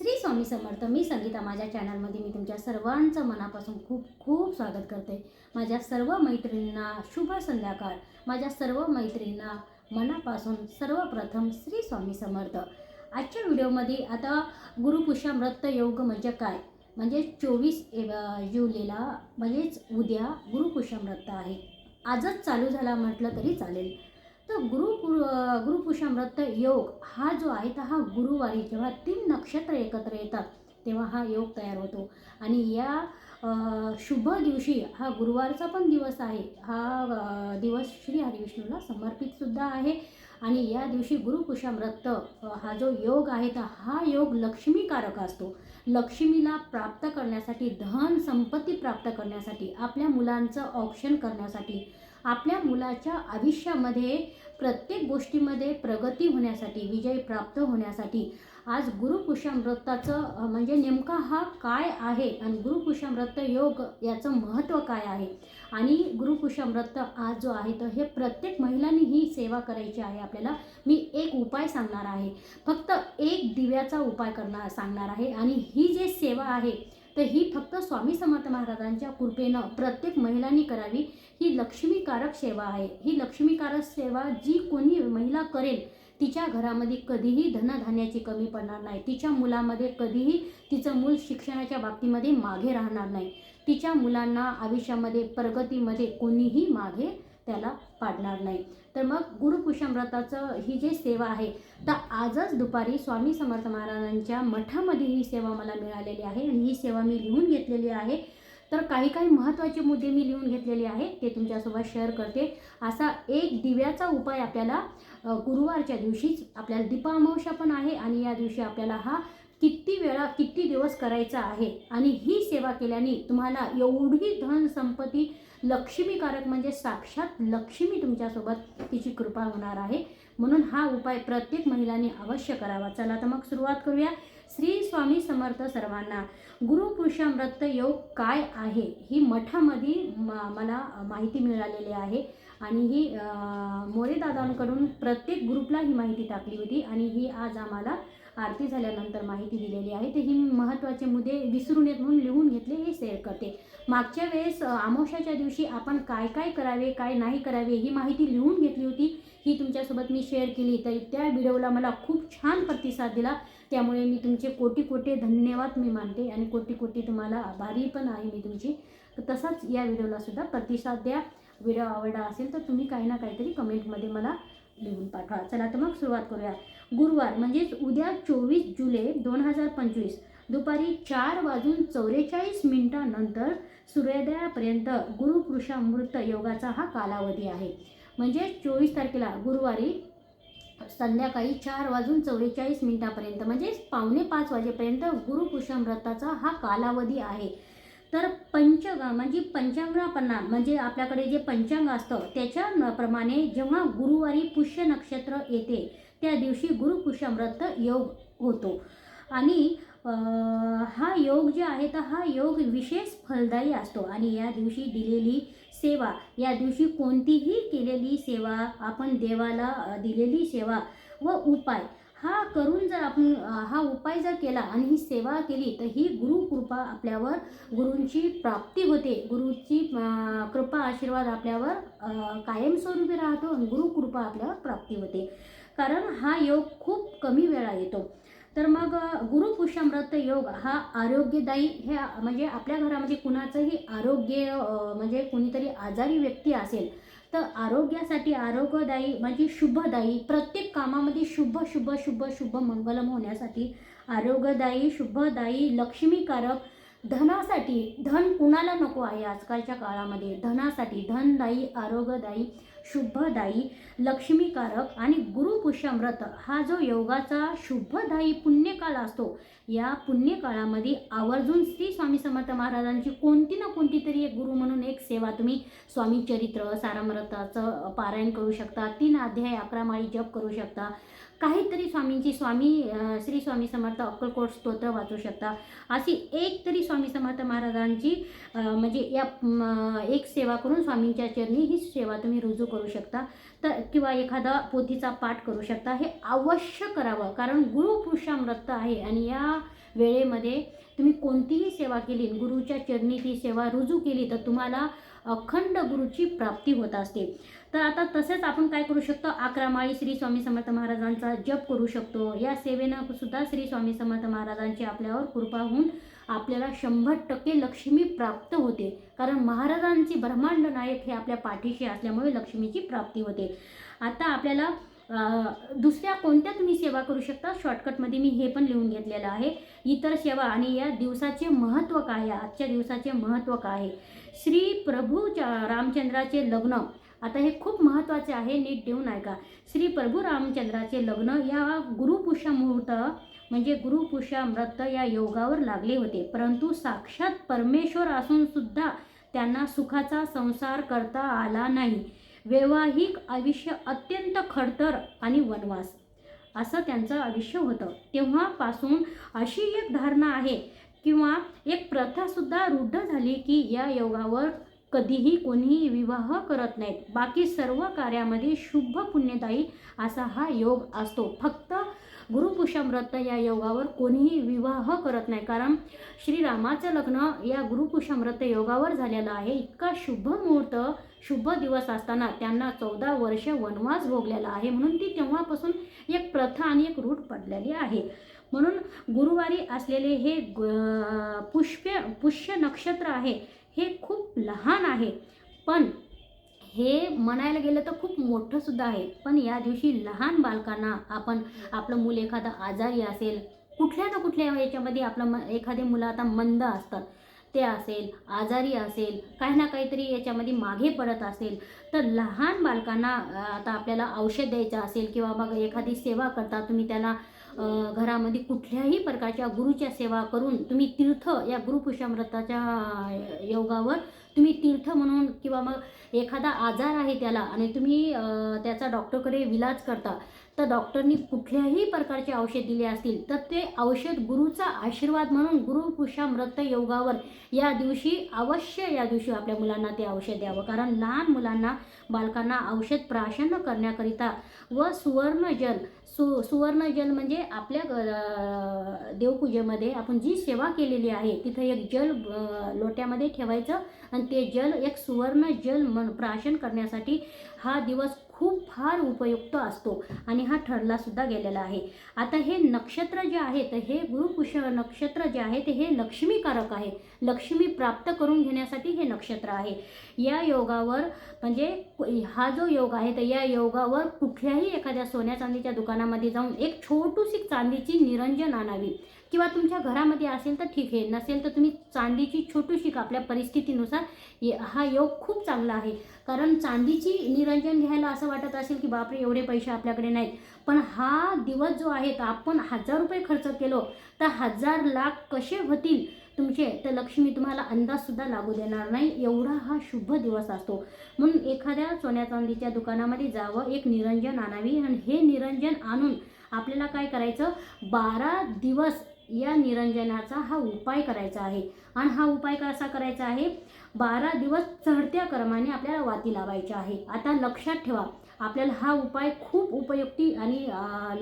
श्री स्वामी समर्थ मी संगीता. माझ्या चॅनलमध्ये मी तुमच्या सर्वांचं मनापासून खूप खूप स्वागत करते. माझ्या सर्व मैत्रिणींना शुभ संध्याकाळ. माझ्या सर्व मैत्रिणींना मनापासून सर्वप्रथम श्री स्वामी समर्थ. आजच्या व्हिडिओमध्ये आता गुरुपुषामृत योग म्हणजे काय? म्हणजे चोवीस जुलैला म्हणजेच उद्या गुरुपुषामृत आहे. आजच चालू झाला म्हटलं तरी चालेल. तर गुरु गुरुपुषामृत योग हा जो आहे तर हा गुरुवारी जेव्हा तीन नक्षत्र एकत्र येतात तेव्हा हा योग तयार होतो. आणि या शुभ दिवशी हा गुरुवारचा पण दिवस आहे. हा दिवस श्री हरिविष्णूला समर्पित सुद्धा आहे. आणि या दिवशी गुरुकुशामृत हा जो योग आहे तर हा योग लक्ष्मीकारक असतो. लक्ष्मीला प्राप्त करण्यासाठी धन संपत्ती प्राप्त करण्यासाठी आपल्या मुलांचं ऑप्शन करण्यासाठी आपल्या मुलाच्या आयुष्यामध्ये प्रत्येक गोष्टीमध्ये प्रगती होण्यासाठी विजय प्राप्त होण्यासाठी आज गुरुकुशम व्रताचं म्हणजे नेमका हा काय आहे आणि गुरुकुशम व्रत योग याचं महत्त्व काय आहे? आणि गुरुकुशम व्रत आज जो आहे तर हे प्रत्येक महिलांनी ही सेवा करायची आहे आपल्याला. मी एक उपाय सांगणार आहे. फक्त एक दिव्याचा उपाय करणार सांगणार आहे. आणि ही जे सेवा आहे तर ही फक्त स्वामी समर्थ महाराजांच्या कृपेनं प्रत्येक महिलांनी करावी. ही लक्ष्मीकारक सेवा आहे. ही लक्ष्मीकारक सेवा जी कोणी महिला करेल तिच्या घरामध्ये कधीही धनधान्याची कमी पडणार नाही. तिच्या मुलामध्ये कधीही तिचं मूल शिक्षणाच्या बाबतीमध्ये मागे राहणार नाही. तिच्या मुलांना आयुष्यामध्ये प्रगतीमध्ये कोणीही मागे त्याला पाडणार नाही. तर मग गुरुपुषामृताचं ही जी सेवा आहे तर आजच दुपारी स्वामी समर्थ महाराजांच्या मठामध्ये ही सेवा मला मिळालेली आहे आणि ही सेवा मी लिहून घेतलेली आहे. तर काही काही महत्त्वाचे मुद्दे मी लिहून घेतलेले आहे ते तुमच्यासोबत शेअर करते. असा एक दिव्याचा उपाय आपल्याला गुरुवारच्या दिवशीच आपल्याला दीपामावशा पण आहे आणि या दिवशी आपल्याला हा किती वेळा किती दिवस करायचा आहे आणि ही सेवा केल्याने तुम्हाला एवढी धन संपत्ती लक्ष्मीकारक म्हणजे साक्षात लक्ष्मी तुमच्यासोबत तिची कृपा होणार आहे. म्हणून हा उपाय प्रत्येक महिलांनी अवश्य करावा. चला तर मग सुरुवात करूया. श्री स्वामी समर्थ सर्वांना गुरुपुरुषामृत योग काय आहे? ही मठामध्ये म मला माहिती मिळालेली आहे आणि ही मोरेदादांकडून प्रत्येक ग्रुपला ही माहिती टाकली होती आणि ही आज आम्हाला आरती झाल्यानंतर माहिती दिलेली आहे. तर ही महत्त्वाचे मुद्दे विसरून येत म्हणून लिहून घेतले हे शेअर करते. मागच्या वेळेस आमोशाच्या दिवशी आपण काय काय करावे काय नाही करावे ही माहिती लिहून घेतली होती. ही तुमच्यासोबत मी शेअर केली. तर त्या व्हिडिओला मला खूप छान प्रतिसाद दिला. त्यामुळे मी तुमचे कोटी कोटी धन्यवाद मी मानते आणि कोटी कोटी तुम्हाला आभारी पण आहे मी तुमची. तर तसाच या व्हिडिओला सुद्धा प्रतिसाद द्या. व्हिडिओ आवडला असेल तर तुम्ही काही ना काहीतरी कमेंटमध्ये मला लिहून पाठवा. चला तर मग सुरुवात करूया. गुरुवार म्हणजेच उद्या चोवीस जुलै दोन हजार पंचवीस दुपारी चार वाजून चौवेचाळीस मिनिटानंतर सूर्योदयापर्यंत गुरुपुरुषामृत योगाचा हा कालावधी आहे. म्हणजे चोवीस तारखेला गुरुवारी संध्याकाळी चार वाजून चौवेचाळीस मिनिटापर्यंत म्हणजे पावणे पाच वाजेपर्यंत गुरुपुरुषामृताचा हा कालावधी आहे. तर पंचग म्हणजे पंचांगापन्ना म्हणजे आपल्याकडे जे पंचांग असतं त्याच्या प्रमाणे जेव्हा गुरुवारी पुष्य नक्षत्र येते त्या दिवशी गुरुपुष्यामृत योग होतो. आणि हा योग जे आहे तर हा योग विशेष फलदायी असतो. आणि या दिवशी दिलेली सेवा या दिवशी कोणतीही केलेली सेवा आपण देवाला दिलेली सेवा व उपाय हा करून जर आपण हा उपाय जर केला आणि ही सेवा केली तर ही गुरुकृपा आपल्यावर गुरूंची प्राप्ती होते. गुरुची कृपा आशीर्वाद आपल्यावर कायमस्वरूपी राहतो आणि गुरुकृपा आपल्यावर प्राप्ती होते. कारण हा योग खूप कमी वेळा येतो. तर मग अं, गुरुपुषामृत योग हा आरोग्यदायी हे म्हणजे आपल्या घरामध्ये कुणाचंही आरोग्य म्हणजे कुणीतरी आजारी व्यक्ती असेल तर आरोग्यासाठी आरोग्यदायी म्हणजे शुभदायी प्रत्येक कामामध्ये शुभ शुभ शुभ शुभ मंगलम होण्यासाठी आरोग्यदायी शुभदायी लक्ष्मीकारक धनासाठी धन कुणाला नको आहे आजकालच्या काळामध्ये? धनासाठी धनदायी आरोग्यदायी शुभदायी लक्ष्मीकारक आणि गुरुपुष्यामृत हा जो योगाचा शुभदायी पुण्यकाळ असतो या पुण्यकाळामध्ये आवर्जून श्री स्वामी समर्थ महाराजांची कोणती ना कोणती तरी एक गुरु म्हणून एक सेवा तुम्ही स्वामी चरित्र सारामृताचं पारायण करू शकता तीन अध्याय अकरा माळी जप करू शकता. काहीतरी स्वामींची स्वामी श्री स्वामी समर्थ अक्कलकोट स्तोत्र वाचू शकता. अशी एक तरी स्वामी समर्थ महाराजांची म्हणजे या एक सेवा करून स्वामींच्या चरणी ही सेवा तुम्ही रुजू करू शकता. तर किंवा एखादा पोथीचा पाठ करू शकता. हे अवश्य करावं. कारण गुरुपुरुषामृत आहे आणि या वेळेमध्ये तुम्ही कोणतीही सेवा केली गुरुच्या चरणी ती सेवा रुजू केली तर तुम्हाला अखंड गुरुची प्राप्ती होत असते. तर आता तसेच आपण काय करू शकतो? अकरा माळी श्री स्वामी समर्थ महाराजांचा जप करू शकतो. या सेवेनं सुद्धा श्री स्वामी समर्थ महाराजांची आपल्यावर कृपा होऊन आपल्याला शंभर टक्के लक्ष्मी प्राप्त होते. कारण महाराजांची ब्रह्मांड नायक हे आपल्या पाठीशी असल्यामुळे लक्ष्मीची प्राप्ती होते. आता आपल्याला दुसऱ्या कोणत्या तुम्ही सेवा करू शकता? शॉर्टकटमध्ये मी हे पण लिहून घेतलेलं आहे. इतर सेवा आणि या दिवसाचे महत्त्व काय आहे? आजच्या दिवसाचे महत्त्व काय आहे? श्री प्रभू च- रामचंद्राचे लग्न. आता हे खूप महत्त्वाचे आहे नीट देऊन ऐका. श्री प्रभू रामचंद्राचे लग्न या गुरुपुष्य मुहूर्त म्हणजे गुरुपुषा व्रत या योगावर लागले होते. परंतु साक्षात परमेश्वर असून सुद्धा त्यांना सुखाचा संसार करता आला नाही. वैवाहिक आयुष्य अत्यंत खडतर आणि वनवास. असं त्यांचं आयुष्य होतं. तेव्हापासून अशी एक धारणा आहे किंवा एक प्रथासुद्धा रूढ झाली की या योगावर कधीही कोणीही विवाह करत नाहीत. बाकी सर्व कार्यामध्ये शुभ पुण्यदायी असा हा योग असतो. फक्त गुरुपुषामृत या योगावर कोणीही विवाह करत नाही. कारण श्रीरामाचं लग्न या गुरुपुषामृत योगावर झालेलं आहे. इतका शुभ मुहूर्त शुभ दिवस असताना त्यांना चौदा वर्ष वनवास भोगलेला आहे. म्हणून ती तेव्हापासून एक प्रथा आणि एक रूढ पडलेली आहे. म्हणून गुरुवारी असलेले हे ग- पुष्य नक्षत्र आहे हे खूप लहान आहे. पण हे म्हणायला गेलं तर खूप मोठं सुद्धा आहे. पण या दिवशी लहान बालकांना आपण आपलं मूल एखादं आजारी असेल कुठल्या ना कुठल्या याच्यामध्ये आपलं म एखादे मुलं आता मंद असतात. ते असेल आजारी असेल काही ना काहीतरी याच्यामध्ये मागे पडत असेल तर लहान बालकांना आता आपल्याला औषध द्यायचं असेल किंवा मग एखादी सेवा करता तुम्ही त्याला घरामध्ये कुठल्याही प्रकारच्या गुरुच्या सेवा करून तुम्ही तीर्थ या गुरुपुषामृताच्या योगावर तुम्ही तीर्थ म्हणून किंवा मग एखादा आजार आहे त्याला आणि तुम्ही त्याचा डॉक्टरकडे विलाज करता तर डॉक्टरनी कुठल्याही प्रकारचे औषध दिले असतील तर ते औषध गुरुचा आशीर्वाद म्हणून गुरुपुषामृत योगावर या दिवशी अवश्य या दिवशी आपल्या मुलांना ते औषध द्यावं. कारण लहान मुलांना बालकांना औषध प्राशन करण्याकरिता व सुवर्ण जल सु सुवर्ण जल म्हणजे आपल्या देवपूजेमध्ये आपण जी सेवा केलेली आहे तिथं एक जल लोट्यामध्ये ठेवायचं आणि ते जल एक सुवर्ण जल मन प्राशन करण्यासाठी हा दिवस फार उपयुक्त असतो आणि हा ठरला सुद्धा गेलेला आहे. आता हे नक्षत्र जे आहे तर हे गुरुकुश नक्षत्र जे आहे ते हे लक्ष्मीकारक आहे. लक्ष्मी प्राप्त करून घेण्यासाठी हे नक्षत्र आहे. या योगावर म्हणजे हा जो योग आहे तर या योगावर कुठल्याही एखाद्या सोन्या चांदीच्या दुकानामध्ये जाऊन एक छोटूशी चांदीची निरंजन आणावी. किंवा तुमच्या घरामध्ये असेल तर ठीक आहे. नसेल तर तुम्ही चांदीची छोटूशी आपल्या परिस्थितीनुसार ये- हा योग खूप चांगला आहे. कारण चांदीची निरंजन घ्यायला असं वाटत असेल की बापरे एवढे पैसे आपल्याकडे नाहीत. पण हा दिवस जो आहे तर आपण हजार रुपये खर्च केलो तर हजार लाख कसे होतील तुमचे? तर लक्ष्मी तुम्हाला अंदाजसुद्धा लागू देणार नाही. एवढा हा शुभ दिवस असतो. म्हणून एखाद्या सोन्या चांदीच्या दुकानामध्ये जावं एक निरंजन आणावी. आणि हे निरंजन आणून आपल्याला काय करायचं? बारा दिवस या निरंजनाचा हा उपाय करायचा आहे. आणि हा उपाय कसा करायचा आहे? बारा दिवस चढत्या क्रमाने आपल्याला वाती लावायची आहे. आता लक्षात ठेवा आपल्याला हा उपाय खूप उपयुक्ती आणि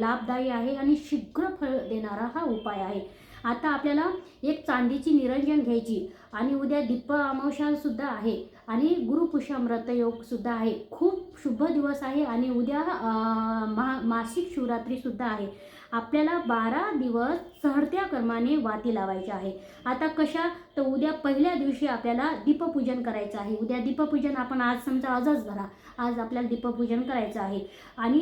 लाभदायी आहे आणि शीघ्र फळ देणारा हा उपाय आहे. आता आपल्याला एक चांदीची निरंजन घ्यायची आणि उद्या दीप अमावश्यासुद्धा आहे आणि गुरुपुषामृत योग आहे. खूप शुभ दिवस आहे आणि उद्या महा मा मासिक शिवरात्रीसुद्धा आहे. आपल्याला बारा दिवस चढत्या कर्माने वाती लावायची आहे. आता कशा? तर उद्या पहिल्या दिवशी आपल्याला दीपपूजन करायचं आहे. उद्या दीपपूजन आपण आज समजा आजच भरा. आज आपल्याला दीपपूजन करायचं आहे. आणि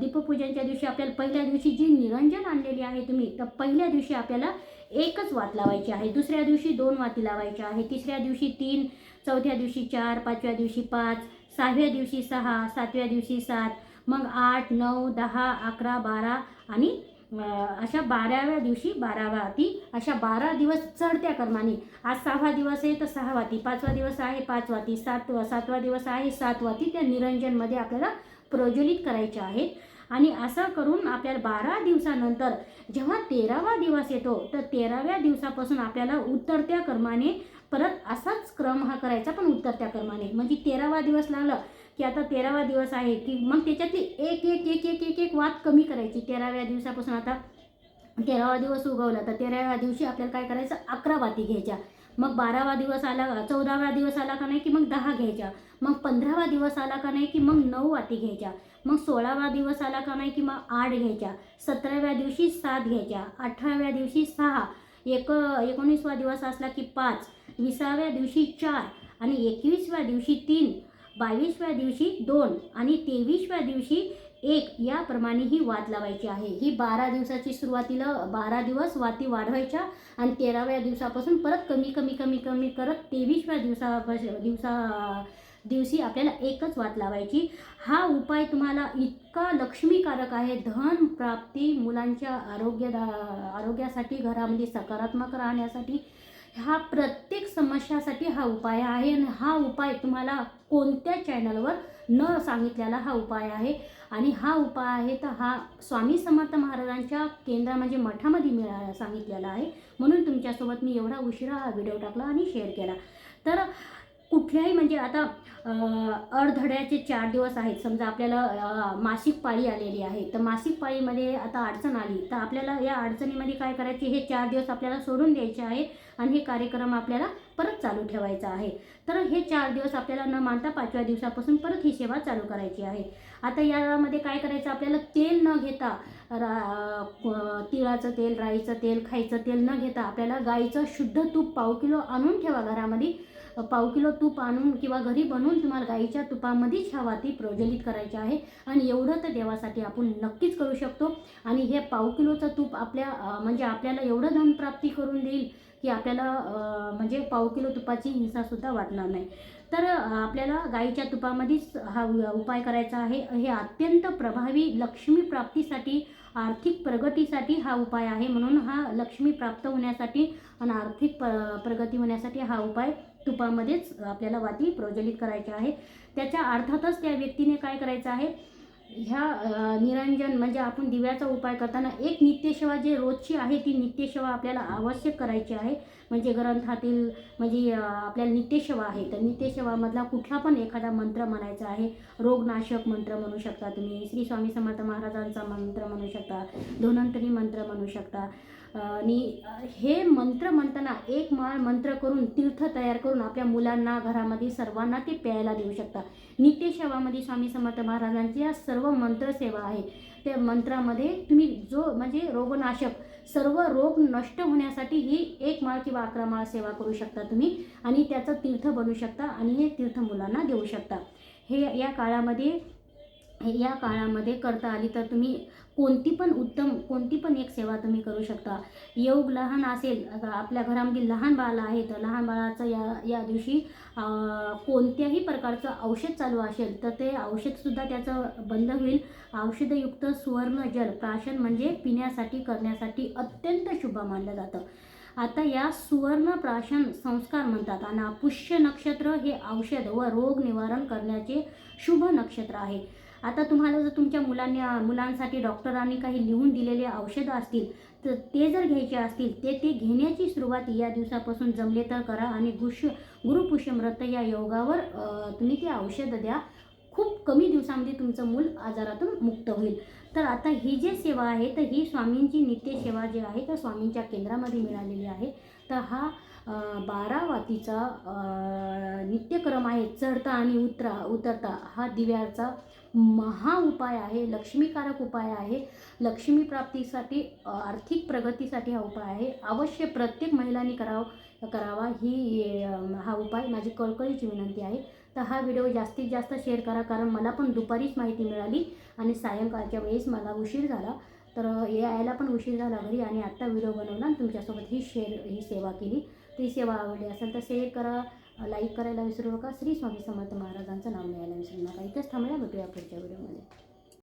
दीपपूजनच्या दिवशी आपल्याला पहिल्या दिवशी जी निरंजन आणलेली आहे तुम्ही तर पहिल्या दिवशी आपल्याला एकच वात लावायची आहे. दुसऱ्या दिवशी दोन वाती लावायच्या आहे. तिसऱ्या दिवशी तीन चौथ्या दिवशी चार पाचव्या दिवशी पाच सहाव्या दिवशी सहा सातव्या दिवशी सात मग आठ नऊ दहा अकरा बारा आणि अशा बाराव्या दिवशी बारावा वाती अशा बारा दिवस चढत्या क्रमाने. आज सहावा दिवस आहे तर सहा वाती पाचवा दिवस आहे पाचवा ती सात सातवा दिवस आहे सात वाती त्या निरंजनमध्ये आपल्याला प्रज्वलित करायच्या आहेत. आणि असं करून आपल्याला बारा दिवसानंतर जेव्हा तेरावा दिवस येतो तर तेराव्या दिवसापासून आपल्याला उतरत्या क्रमाने परत असाच क्रम हा करायचा पण उतरत्या क्रमाने. म्हणजे तेरावा दिवस लागला की आता तेरावा दिवस आहे की मग त्याच्यातली एक एक एक एक एक एक वाद कमी करायची तेराव्या दिवसापासून आता. तेरावा दिवस उगवला तर तेराव्या दिवशी आपल्याला काय करायचं? अकरा वाती घ्यायच्या. मग बारावा दिवस आला चौदावा दिवस आला का नाही की मग दहा घ्यायच्या. मग पंधरावा दिवस आला का नाही की मग नऊ वाती घ्यायच्या. मग सोळावा दिवस आला का नाही की मग आठ घ्यायच्या. सतराव्या दिवशी सात घ्यायच्या. अठराव्या दिवशी सहा. एक एकोणीसवा दिवस असला की पाच. विसाव्या दिवशी चार. आणि एकवीसव्या दिवशी तीन. बावीसव्या दिवशी दोन आणि तेवीसव्या दिवशी एक याप्रमाणे ही वात लावायची आहे. ही बारा दिवसाची सुरुवातीला बारा दिवस वाती वाढवायच्या आणि तेराव्या दिवसापासून परत कमी कमी कमी कमी करत तेवीसव्या दिवसा दिवसा दिवशी आपल्याला एकच वात लावायची. हा उपाय तुम्हाला इतका लक्ष्मीकारक आहे. धन प्राप्ती मुलांच्या आरोग्य आरोग्यासाठी घरामध्ये सकारात्मक राहण्यासाठी हा प्रत्येक समस्यासाठी हा उपाय आहे आणि हा उपाय तुम्हाला कोणत्या चॅनलवर न सांगितलेला हा उपाय आहे. आणि हा उपाय आहे तर हा स्वामी समर्थ महाराजांच्या केंद्रा म्हणजे मठामध्ये मिळा सांगितलेला आहे. म्हणून तुमच्यासोबत मी एवढा उशिरा हा व्हिडिओ टाकला आणि शेअर केला. तर कुठल्याही म्हणजे आता अर्धड्याचे अडधड्याचे चार दिवस आहेत. समजा आपल्याला मासिक पाळी आलेली आहे. तर मासिक पाळीमध्ये आता अडचण आली. तर आपल्याला या अडचणीमध्ये काय करायचे? हे चार दिवस आपल्याला सोडून द्यायचे आहे आणि हे कार्यक्रम आपल्याला परत चालू ठेवायचा आहे. तर हे चार दिवस आपल्याला न मानता पाचव्या दिवसापासून परत ही सेवा चालू करायची आहे. आता यामध्ये काय करायचं? आपल्याला तेल न घेता रा तिळाचं तेल राईचं तेल खायचं तेल न घेता आपल्याला गाईचं शुद्ध तूप पाव किलो आणून ठेवा घरामध्ये. पाव किलो तूप आणून किंवा घरी बनवून तुम्हाला गाईच्या तुपामध्येच ह्या वाती प्रज्वलित करायच्या आहे. आणि एवढं तर देवासाठी आपण नक्कीच करू शकतो. आणि हे पाव किलोचं तूप आपल्या म्हणजे आपल्याला एवढं धनप्राप्ती करून देईल की आपल्याला म्हणजे पाव किलो तुपाची हिंसासुद्धा वाटणार नाही. तर आपल्याला गाईच्या तुपामध्येच हा उपाय करायचा आहे. हे अत्यंत प्रभावी लक्ष्मी प्राप्तीसाठी आर्थिक प्रगतीसाठी हा उपाय आहे. म्हणून हा लक्ष्मी प्राप्त होण्यासाठी आणि आर्थिक प प्रगती होण्यासाठी हा उपाय तुपामध्येच आपल्याला वाती प्रज्वलित करायच्या आहे त्याच्या अर्थातच त्या व्यक्तीने काय करायचं आहे? ह्या निरंजन म्हणजे आपण दिव्याचा उपाय करताना एक नित्यसेवा जे रोजची आहे ती नित्यसेवा आपल्याला आवश्यक करायची आहे. म्हणजे ग्रंथातील म्हणजे आपल्याला नित्यसेवा आहे. तर नित्यसेवामधला कुठला पण एखादा मंत्र म्हणायचा आहे. रोगनाशक मंत्र म्हणू शकता तुम्ही श्री स्वामी समर्थ महाराजांचा मंत्र म्हणू शकता धोनंतरी मंत्र म्हणू शकता. आणि हे मंत्र म्हणताना एक माळ मंत्र करून तीर्थ तयार करून आपल्या मुलांना घरामध्ये सर्वांना ते प्यायला देऊ शकता. नित्यसेवामध्ये स्वामी समर्थ महाराजांची या सर्व मंत्रसेवा आहे. त्या मंत्रामध्ये तुम्ही जो म्हणजे रोगनाशक सर्व रोग नष्ट होण्यासाठी ही एक माळ किंवा अकरा माळ सेवा करू शकता तुम्ही आणि त्याचं तीर्थ बनवू शकता आणि हे तीर्थ मुलांना देऊ शकता. हे या काळामध्ये हे या काळामध्ये करता आली तर तुम्ही कोणती पण उत्तम कोणती पण एक सेवा तुम्ही करू शकता. योग लहान असेल आता आपल्या घरामध्ये लहान बाळ आहे तर लहान बाळाचं या या दिवशी कोणत्याही प्रकारचं औषध चालू असेल तर ते औषधसुद्धा त्याचं बंद होईल. औषधयुक्त सुवर्ण जल प्राशन म्हणजे पिण्यासाठी करण्यासाठी अत्यंत शुभ मानलं जातं. आता या सुवर्ण प्राशन संस्कार म्हणतात आणि पुष्य नक्षत्र हे औषध व रोग निवारण करण्याचे शुभ नक्षत्र आहे. आता तुम्हाला जर तुमच्या मुलांनी मुलांसाठी डॉक्टरांनी काही लिहून दिलेले औषधं असतील तर ते जर घ्यायचे असतील ते ते घेण्याची सुरुवात या दिवसापासून जमले तर करा आणि गुश गुरुपुष्यमृत या योगावर तुम्ही ते औषधं द्या. खूप कमी दिवसामध्ये तुमचं मूल आजारातून मुक्त होईल. तर आता ही जी सेवा आहे तर ही स्वामींची नित्य सेवा जी आहे तर स्वामींच्या केंद्रामध्ये मिळालेली आहे. तर हा बारा वातीचा नित्यक्रम आहे चढता आणि उतरा उतरता. हा दिव्याचा महा उपाय आहे लक्ष्मीकारक उपाय आहे. लक्ष्मी प्राप्तीसाठी आर्थिक प्रगतीसाठी हा उपाय आहे. अवश्य प्रत्येक महिलांनी करावं करावा. ही हा उपाय माझी कळकळीची विनंती आहे. तर हा व्हिडिओ जास्तीत जास्त शेअर करा कारण मला पण दुपारीच माहिती मिळाली आणि सायंकाळच्या वेळेस मला उशीर झाला. तर यायला पण उशीर झाला घरी आणि आत्ता व्हिडिओ बनवला आणि तुमच्यासोबत ही शेअर ही सेवा केली. ती सेवा आवडली असेल तर शेअर करा. लाईक करायला विसरू नका. श्री स्वामी समर्थ महाराजांचं नाव लिहायला विसरू नका. इथेच थांबल्या भेटूया पुढच्या व्हिडिओमध्ये.